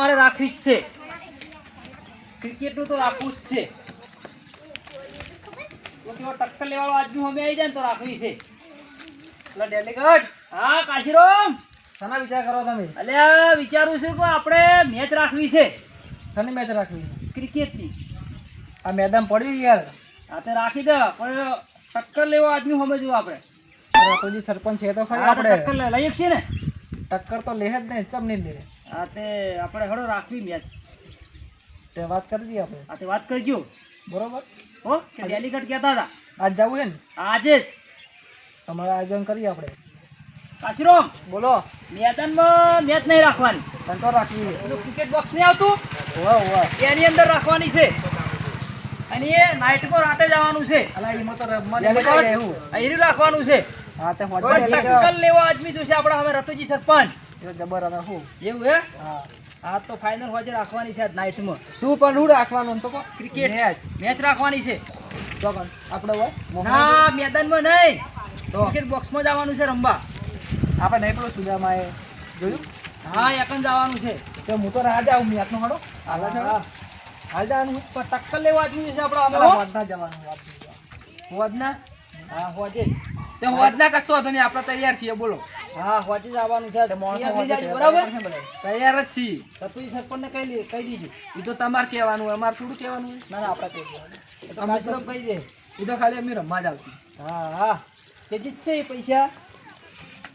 મારે રાખવી જ છે. ક્રિકેટનું તો રાખવું જ છે. ટક્કર લેવાળો આજનું અમે આવી જાય ને તો રાખવી છે. એટલે ડેલિકેટ હા કાશીરામ. શાના વિચાર કરો તમે? અલ્યા વિચારું છું કે આપણે મેચ રાખવી છે. શાની મેચ રાખવી ક્રિકેટની. આ મેદાન પડ્યું યાર. આ તે રાખી દે પણ ટક્કર લેવો આજનું સમજવું આપણે. રતોજી સરપંચ છે તો ખરી આપણે. ટક્કર લે- લઈ ને. ટક્કર તો લે જ નહીં ચમ નહીં લે? હા તે આપણે હળો રાખવી મેચ. તે વાત કરી દઈએ આપણે. આ તે વાત કરજો. બરોબર? હો કે ડેલિગેટ કહેતા હતા. આજ જવું છે ને? આજે જ. તમારે આયોજન કરીએ આપણે. કાશીરામ બોલો. મેદાનમાં મેચ નહીં રાખવાની. તો રાખવી ક્રિકેટ બોક્સ નહીં આવતું? હોવા હોવા. એની અંદર રાખવાની છે. અને એ નાઇટમાં રાતે જવાનું છે. અલા એમાં તો રમવાની એવું. આ રાખવાનું છે. હા તે ટક્કર લેવા આદમી જોશે આપણા હવે રતુજી સરપંચ. જબર અમે શું એવું હે? હા. આ તો ફાઇનલ હોજે રાખવાની છે નાઇટમાં શું પણ હું રાખવાનું તો ક્રિકેટ મેચ. મેચ રાખવાની છે. તો પણ આપણે હોય? ના મેદાનમાં નહીં. તો. ક્રિકેટ બોક્સમાં જવાનું છે રમવા. આપણે નહીં પેલું સુદામાં એ જોયું? હા એકન જવાનું છે. તો હું તો રાહ જાઉં મેચનો હાડો હાલ જ હાલ જવાનું. પણ ટક્કર લેવા આદમી છે આપણે અમે વધના જવાનું વાત હોદના હા હોજે. તે વધના કશો હતો નહીં આપણે તૈયાર છીએ બોલો. હા હોજે જવાનું છે. તૈયાર તૈયાર બરાબર? તૈયાર જ છીએ. રતુજી સરપંચને કહી લે- કહી દીજો. એ તો તમારે કહેવાનું અમારે થોડું કહેવાનું ના ના આપણે કહી દેવાનું. તો કહી દે. એ તો ખાલી અમે રમવા જ આવતી હા હા. તે જીતશે એ પૈસા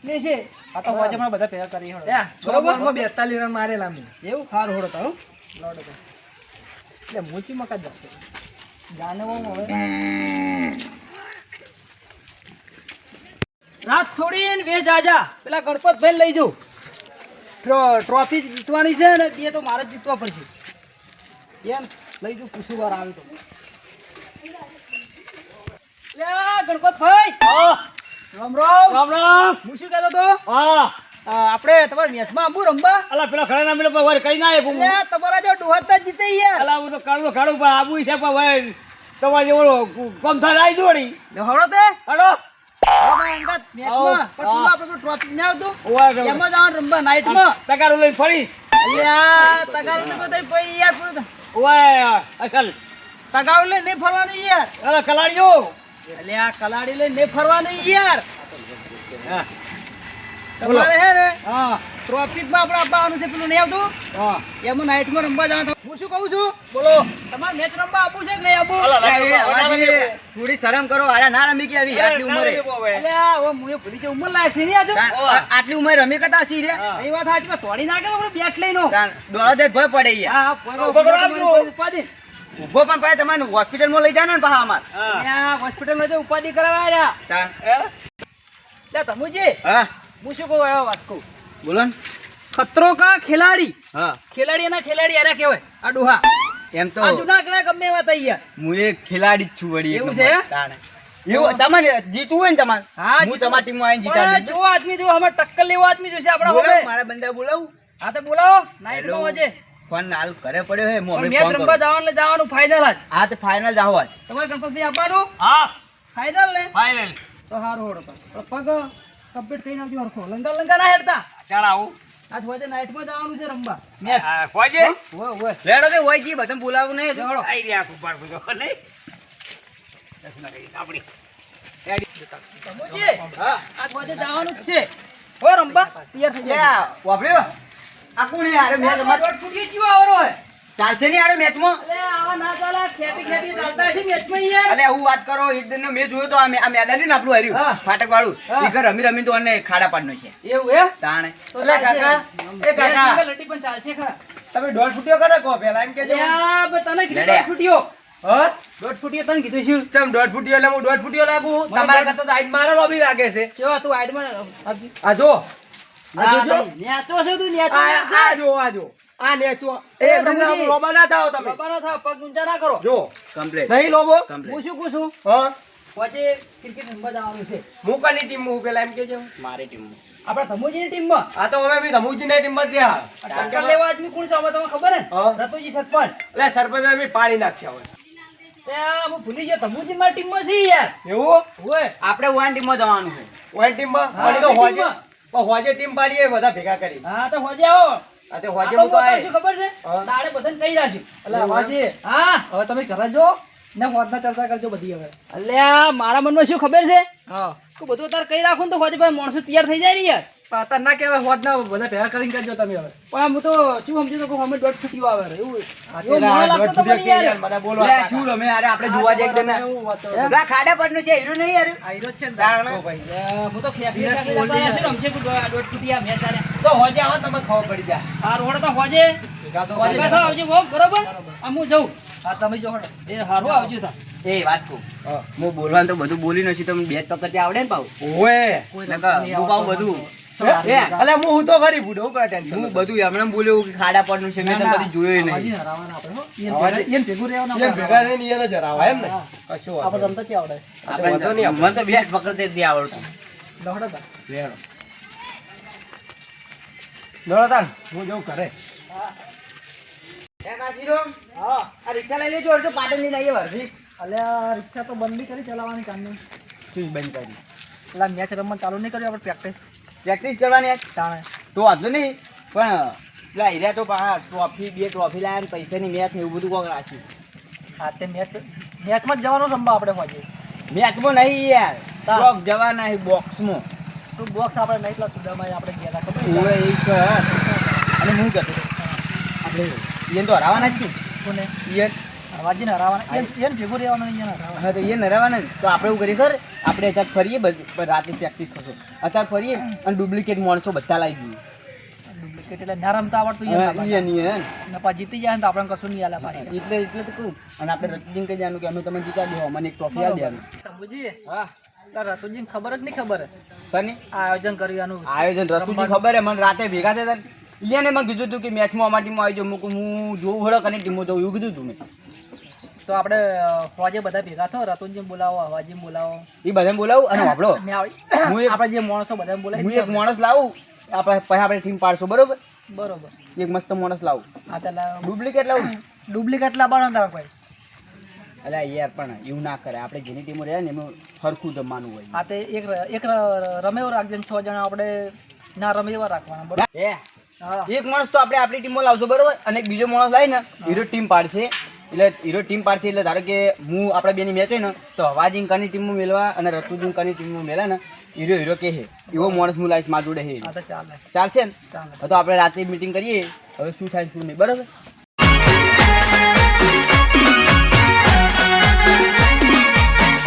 લેશે આ તો બધા કરી બરોબર? બેતાલીસ રન મારેલા અમે. એવું? સારું હોડો તારું લોડ એટલે મૂચી મકા જ જશે હવે રાત થોડી ને વેચ જાજા પેલા ગણપત ભાઈ લઈ જાઉં. ટ્રો- ટ્રોફી જીતવાની છે ને એ તો મારે જ જીતવા પડશે. એમ લઈ જાઉં પૂછું વાર આવે તો. ગણપતભાઈ! ગણપત ભાઈ રામ રામ. રામ રામ. હું શું કહેતો તો હા. આપણે તમારા મેચમાં આંબુ રમવા? અલા પેલા ખરા ના કઈ ના આપ્યું લે તમારા જો ડોહતા જીતે યાર. અલા હું તો કાળું કાળું આબુ છે ભાઈ તમારે જેવો કમ થાય આવી જોડી હળો તે. હડો ઓવા અસલ નહીં ફરવાનું યાર કલાડીઓ અલ્યા કલાડી લઈ નહીં ફરવાનું યાર તમારે હે ને? હા. ટ્રોફિકમાં આપણે આપવાનું છે પેલું નહીં આવતું? હા. એમાં નાઇટમાં રમવા જવાનું હું શું કહું છું? બોલો. તમારે મેચ રમવા આપું છે કે નહીં અલા, થોડી શરમ કરો આ ના રમી કે આવી આટલી ઉંમરે. અલ્યા ઓ મુએ ભૂલી ગયો ઉંમર છે આજુ? આટલી ઉંમરે રમી કતા સી રે? એ વાત સાચી તોડી નાખે આપણે બેટ લઈને. દોડા દે ભય પડે યાર. હા ઊભો ઊભો પણ પાય તમારે હોસ્પિટલમાં લઈ જાને પાછા અમાર. હોસ્પિટલમાં હોસ્પિટલમાં જો ઉપાધિ કરાવ્યા તમુજી. હા. હું શું કહું એવા વાત કહું. બોલો ખતરો કા ખેલાડી? હા. ખેલાડી એના ખેલાડી આરા કહેવાય. આ ડોહા. એમ તો જુના કલા ગમે એવા થઈ ગયા. હું એક ખેલાડી જ છું વળી એવું છે? એવું તમારે જીતવું હોય ને તમારે? હા, હું. તમારી ટીમમાં આવીને જીતા જો આદમી જો અમાર ટક્કર લેવો આદમી જોશે આપણા હવે મારા બંદા બોલાવું. હા તો બોલાવો. Night hello. વજે. ફોન હાલ કરે પડ્યો હે હું મેચ રમવા જવાનું જવાનું ફાઇનલ આજ હા તો ફાઇનલ જાવ આજ. તમારે ગણપતભાઈ આપવાનું? હા. ફાઇનલ ને? ફાઇનલ તો હારું હોડો પગ કમ્પ્લીટ કરીને આવજો હરખો. લંગા લંગા ના હેડતા. ચાલ આવું. આજ વજે નાઇટમાં જવાનું છે રમવા. મેચ હા, ખોજે ઓય ઓય રેડો તે હોય જી બધા બોલાવું નહીં? લેવડો. આઈ રહ્યા કુપાર બધો નહીં દર્શન કરી આપણી જવાનું જ છે. હો રમવા. તૈયાર થઈ જાય. વાપર્યો? આ કોણ યાર મેં મેચ ફૂટી ગયો આવરો હે ચાલશે નહીં હારે મેચમાં? અલે આવા ના ચાલે. ખેતી ખેતી ચાલતા છે મેચમાં યાર. અલે હું વાત કરો એક દિનનો મેચ જોયો તો આ મેદાન ને આપણું હાર્યું ફાટક વાળું હા. ઘર રમી રમી તો અને ખાડા પાડનો છે. એવું હે? તાણે. તો કાકા. એ કાકા. લટી પણ ચાલશે ખરા. તમે દોઢ ફૂટ્યો કરે કહો પેલા એમ કેજો અલ્યા, તને કીધું દોઢ ફૂટ્યો. દોઢ ફૂટીઓ તને કીધું શું? ચમ દોઢ ફૂટ્યો એટલે હું દોઢ ફૂટ્યો લાગુ? તમારા કરતા તો હાઈટ મારો લાગે છે. ચેવા તું આઈડમાં આપજી. આ જો આ ના, જોજો. નહીં, છે તું નેચો આ આ જો આ જો. આ નેચો એ એ લોબા ના થાઓ તમે. બાબા ના થાવ, પગ ઊંચા ના કરો. જો. કમ્પ્લીટ નહીં લોબો. હું શું કહું છું હા. વચ્ચે ક્રિકેટ રમવા જવાનું છે. હું કની ટીમ હું એમ કેજો મારી ટીમ આપણા ધમોજીની ટીમમાં આ તો હવે બી ધમુજી ની જ રહ્યા. ટક્કર લેવા આદમી કોણ છે? અમે તમને ખબર હે. રતુજી સરપંચ. એટલે સરપંચ બી પાડી નાખશે હવે હું ભૂલી ગયો ધમોજી મારી ટીમમાં છે યાર. એવું? ઓય. આપણે વન ટીમમાં જવાનું છે. ઓન ટીમમાં? પણ તો હોજે. હોજે ટીમ પાડીએ બધા ભેગા કરી હા તો હોજે આવો. આ તે હોજે હું તો આય. ખબર છે. દાડે બધાને કહી એટલે અવાજી હા. હવે તમે ઘરે જો. ને હોદના ચર્ચા કરજો બધી હવે. અલ્યા મારા મનમાં શું ખબર છે? હા. કે બધું તાર કઈ રાખું તો હોજે ભાઈ માણસો તૈયાર થઈ જાય ને યાર. પાતા ના કહેવાય હોદના બધા ભેગા કરીને કરજો તમે હવે. પણ હું તો શું સમજુ તો અમે દોઢ છૂટી આવે. એવું મને લાગતું તો દોઢ યાર. મને બોલવા લે, શું રમે? અરે આપણે જોવા જઈએ એકદમ ને. ખાડા પરનું છે હીરો નહીં યાર? હીરો છે ને. અલ્યા, હું તો રહેશે ને, દોઢ છૂટી આ મેચ તો હોજે આવો તમે ખબર પડી જાય. આ રોડ તો હોજે. બરોબર? આ હું જઉં. હા તમે જો એ હારું આવજો તા. એ વાત કહું. હું. બોલવાનું તો બધું બોલી નથી તમે બેટ પકડતી આવડે ને પાઉ ઓએ હું બધું હે? અલે હું તો બુડો ટેન્શન હું બધું એમણે બોલ્યું કે ખાડા પરનું છે મેં તો કદી જોયું નહીં. આપણે, ભેગા- રહેવાનું. એને જરાવા એમ ને? કશું આપણે રમતા ક્યાં આવડે? વાંધો નહીં આપણે તો બેટ પકડતે જ નહીં આવડતું. લહડો તા. લેડો. નળો તાન હું જઉં ઘરે. હે? આ રિક્ષા લઈ લેજો અડધો પાટણ લઈને આવીએ. અલ્યા રિક્ષા તો બંધ બી કરી ચલાવવાની કામની. શું બંધ કરી? પેલા મેચ રમવાનું ચાલુ નહીં કર્યું આપણે પ્રેક્ટિસ પ્રેક્ટિસ કરવાની યાર. તાણે. તો વાંધો નહીં પણ પેલા હીરા તો પા ટ્રોફી બે ટ્રોફી લાવ્યા ને પૈસાની મેચ એવું બધું કોક રાખ્યું. હા તે મેચ મેચમાં જ જવાનું રમવા આપણે હોજે મેચમાં નહીં યાર. બોક્સ જવાના છે બોક્સમાં તો બોક્સ આપણે નહીં પેલા સુદામાં આપણે ગયા હતા ખબર અને હું કહેતો આપણે ઈયન તો હરાવાના જ છે. કોને? ઈયન હરાવવાના ઈયન- ભેગું રહેવાનું ઈયન હરાવવાના. હા તો ઈયન હરાવાના તો આપણે એવું કરીએ ખબર આપણે અત્યારે ફરીએ બધ- પ્રેક્ટિસ કરશો. અત્યારે ફરીએ અને ડુપ્લિકેટ માણસો બધા લાવી દઈએ. ડુપ્લિકેટ એટલે ના રમતા આવડતું ઈયન ઈયન જીતી જાય ને તો આપણે કશું નહીં આલે પાછી એટલે એટલે તો કહું. અને આપણે રતડીને કહી દેવાનું કે અમે તમે જીતા દો અમને એક ટ્રોફી આપી દેવાનું તંબુજી હા. ખબર જ નહીં ખબર. સની આયોજન કર્યું આનું. આયોજન. રતુજી ખબર હે મને રાતે ભેગા થયા ઈયાને મને કીધું હતું કે મેચમાં અમારી ટીમમાં આવી જાઉં મૂકું હું જોઉં હળો કને ટીમમાં જાઉં એવું કીધું હતું મેં. તો આપણે ફોજે બધા ભેગા થો રતુનજી બોલાવો અવાજી બોલાવો. એ બધાને બોલાવું? અને આપણો હું આપણે જે માણસો બધા હું એક માણસ લાવું આપણે પછી આપણે ટીમ પાડશું બરોબર? બરોબર. એક મસ્ત માણસ લાવું. આ તો ડુપ્લિકેટ લાવું? ડુપ્લિકેટ લાવવાનો તારો કોઈ. અલ્યા યાર પણ એવું ના કરે. આપણે જેની ટીમો રહ્યા ને એમાં સરખું જમવાનું હોય. આ તે એક એક ર- રમે રાખજે છ જણા આપણે ના રમે એવા રાખવાના બરોબર? હે હા એક માણસ તો આપણે આપણી ટીમમાં લાવશું બરોબર? અને એક બીજો માણસ લાવીને હીરો ટીમ પાડશે. એટલે હીરો ટીમ પાડશે એટલે ધારો કે હું આપણે બેની મેચ હોય ને તો હવા જિંકાની ટીમમાં મેળવા અને રતુ જિંકાની ટીમમાં મેળા ને હીરો હીરો કે હે એવો માણસ હું લાવીશ મારા જોડે હે ચાલે. ચાલશે ને? તો આપણે રાતે મીટિંગ કરીએ. હવે શું થાય શું નહીં બરાબર?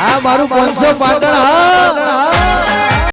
હા મારું પાંચસો પાટણ હા.